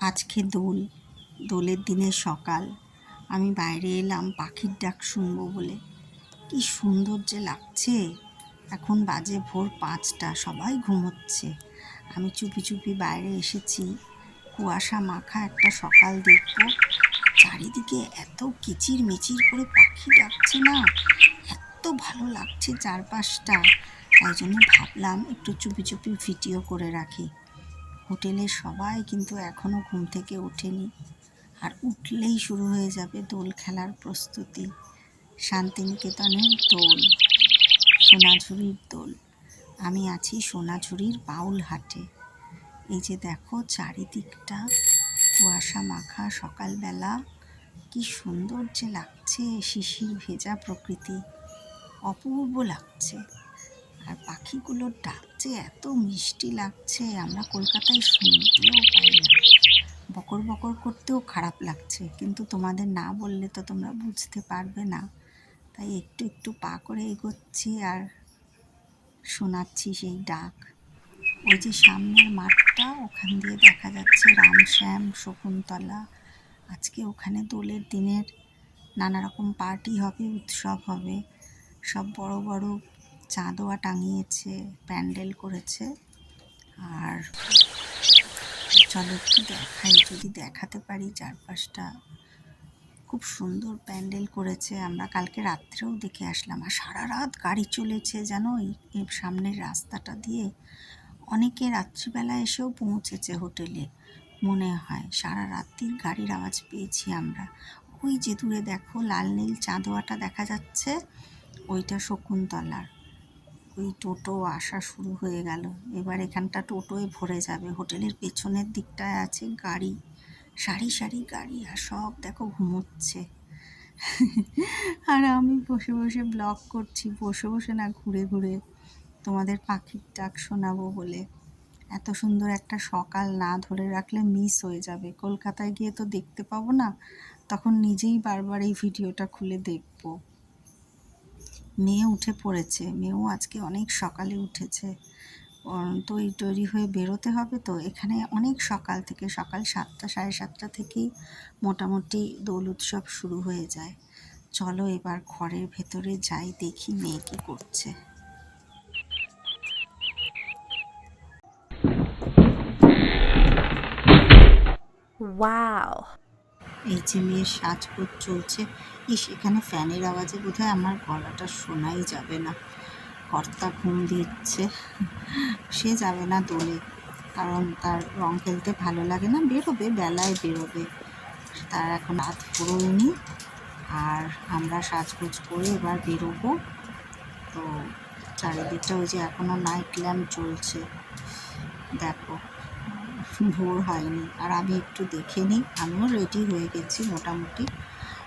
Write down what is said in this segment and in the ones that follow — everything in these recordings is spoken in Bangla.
আজকে দোল, দোলের দিনের সকাল। আমি বাইরে এলাম পাখির ডাক শুনব বলে। কি সুন্দর যে লাগছে। এখন বাজে ভোর পাঁচটা, সবাই ঘুমোচ্ছে। আমি চুপি চুপি বাইরে এসেছি। কুয়াশা মাখা একটা সকাল দেখব। চারিদিকে এত কিচির মিচির করে পাখি ডাকছে না। এত ভালো লাগছে চারপাশটা। তাই জন্য ভাবলাম একটু চুপি চুপি ভিডিও করে রাখি। হোটেলের সবাই কিন্তু এখনও ঘুম থেকে ওঠেনি। আর উঠলেই শুরু হয়ে যাবে দোল খেলার প্রস্তুতি। শান্তিনিকেতনের দোল, সোনাঝুরির দোল। আমি আছি সোনাঝুরির বাউল হাটে এই যে দেখো চারিদিকটা কুয়াশা মাখা সকালবেলা, কি সুন্দর যে লাগছে শিশির ভেজা প্রকৃতি। অপূর্ব লাগছে। আর পাখিগুলোর ডাক যে এত মিষ্টি লাগছে, আমরা কলকাতায় শুনতেও পাই না। বকর বকর করতেও খারাপ লাগছে, কিন্তু তোমাদের না বললে তো তোমরা বুঝতে পারবে না। তাই একটু একটু পা করে এগোচ্ছি আর শোনাচ্ছি সেই ডাক। ওই যে সামনের মাঠটা, ওখান দিয়ে দেখা যাচ্ছে রামশ্যাম শকুন্তলা। আজকে ওখানে দোলের দিনের নানা রকম পার্টি হবে, উৎসব হবে। সব বড় বড় চাঁদোয়া টাঙিয়েছে, প্যান্ডেল করেছে। আর চলো একটু দেখাই, যদি দেখাতে পারি চারপাশটা। খুব সুন্দর প্যান্ডেল করেছে। আমরা কালকে রাত্রেও দেখে আসলাম। আর সারা রাত গাড়ি চলেছে এই এই সামনের রাস্তাটা দিয়ে। অনেকে রাত্রিবেলা এসেও পৌঁছেছে হোটেলে, মনে হয়। সারা রাত্রির গাড়ির আওয়াজ পেয়েছি আমরা। ওই যে দূরে দেখো, লাল নীল চাঁদোয়াটা দেখা যাচ্ছে। ওইটা শকুন্তলার। ওই টোটো আসা শুরু হয়ে গেল। এবার এখানটা টোটোয় ভরে যাবে। হোটেলের পেছনের দিকটায় আছে গাড়ি। সারি সারি গাড়ি আর সব দেখো ঘুমোচ্ছে। আর আমি বসে বসে ব্লগ করছি। বসে বসে না ঘুরে ঘুরে তোমাদের পাখির ডাক শোনাবো বলে। এত সুন্দর একটা সকাল না ধরে রাখলে মিস হয়ে যাবে। কলকাতায় গিয়ে তো দেখতে পাবো না, তখন নিজেই বারবার এই ভিডিওটা খুলে দেখব। মেয়ে উঠে পড়েছে। মেয়েও আজকে অনেক সকালে উঠেছে। তৈরি তৈরি হয়ে বেরোতে হবে তো। এখানে অনেক সকাল থেকে, সকাল সাতটা, সাড়ে সাতটা থেকেই মোটামুটি দোল উৎসব শুরু হয়ে যায়। চলো এবার ঘরের ভেতরে যাই, দেখি মেয়ে কী করছে। Wow. এই যে মেয়ের সাজগোজ চলছে। ইস, এখানে ফ্যানের আওয়াজে বোধহয় আমার গলাটা শোনাই যাবে না। কর্তা ঘুম দিচ্ছে। সে যাবে না দোলে, কারণ তার রং খেলতে ভালো লাগে না। বেরোবে, বেলায় বেরোবে। তার এখন রাত পুরোয়নি। আর আমরা সাজগোজ করে এবার বেরোবো। তো চারিদিকটা ওই যে এখনও নাইট ল্যাম্প চলছে দেখো। ভোর হয়নি। আর আমি একটু দেখে নিই। আমিও রেডি হয়ে গেছি মোটামুটি।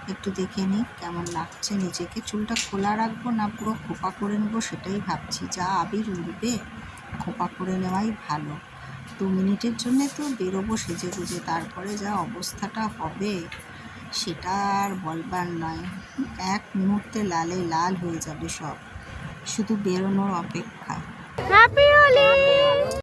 একটু দেখে নিই কেমন লাগছে নিজেকে। চুলটা খোলা রাখব না পুরো খোপা করে নেব সেটাই ভাবছি। যা আবির উঠবে খোপা করে নেওয়াই ভালো। দু মিনিটের জন্যে তো বেরোবো সেজে গুজে। তারপরে যা অবস্থাটা হবে, সেটা আর বলবার নয়। এক মুহূর্তে লালে লাল হয়ে যাবে সব। শুধু বেরোনোর অপেক্ষা। Holi!